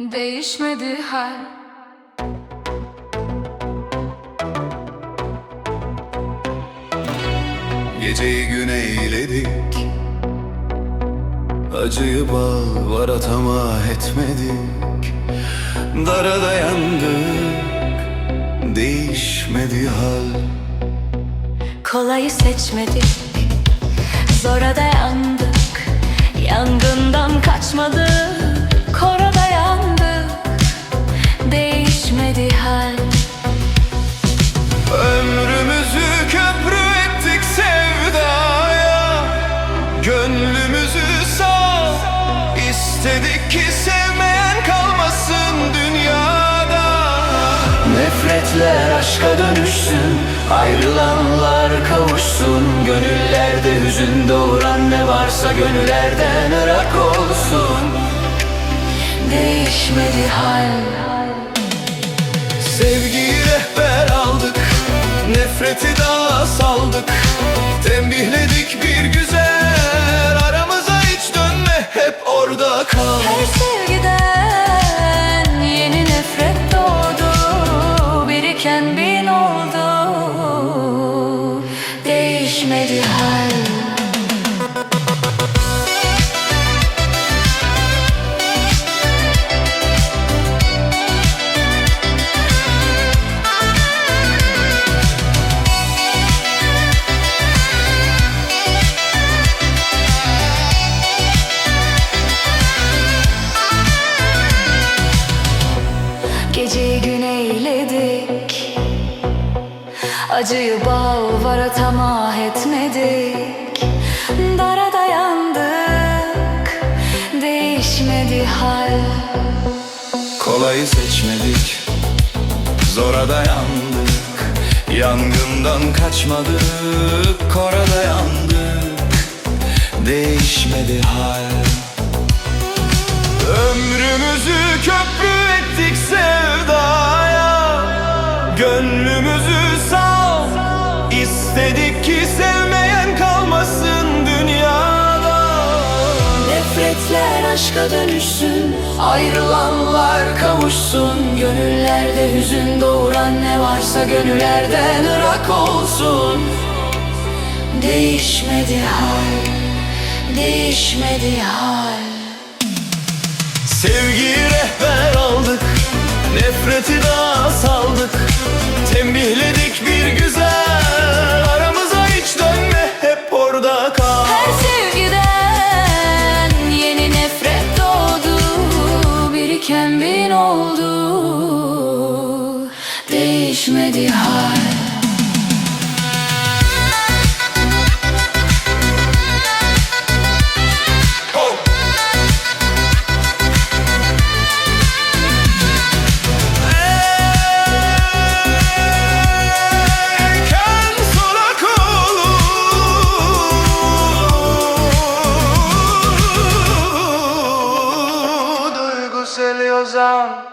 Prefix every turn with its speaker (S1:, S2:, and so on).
S1: Değişmedi hal.
S2: Geceyi gün eğledik Acıyı bal var atama etmedik. Dara dayandık. Değişmedi hal.
S3: Kolayı seçmedik. Zora dayandık
S2: İstedik ki sevmeyen kalmasın dünyada. Nefretler aşka dönüşsün Ayrılanlar kavuşsun. Gönüllerde hüzün doğuran ne varsa Gönüllerden ırak olsun.
S3: Değişmedi hal.
S2: Sevgiyi rehber aldık Nefreti dağa
S3: close. Hey, Geceyi gün eyledik. Acıyı bal vara tamah etmedik. Dara dayandık. Değişmedi hal.
S2: Kolayı seçmedik. Zora dayandık. Yangından kaçmadık. Kora dayandık. Değişmedi hal
S3: aşka dönüşsün.
S2: Ayrılanlar kavuşsun.
S3: Gönüllerde hüzün doğuran ne varsa Gönüllerden ırak olsun. Değişmedi hal Değişmedi hal.
S2: Sevgiyi rehber aldık Nefreti dağa
S3: Bin oldu. Değişmedi hal
S2: illusão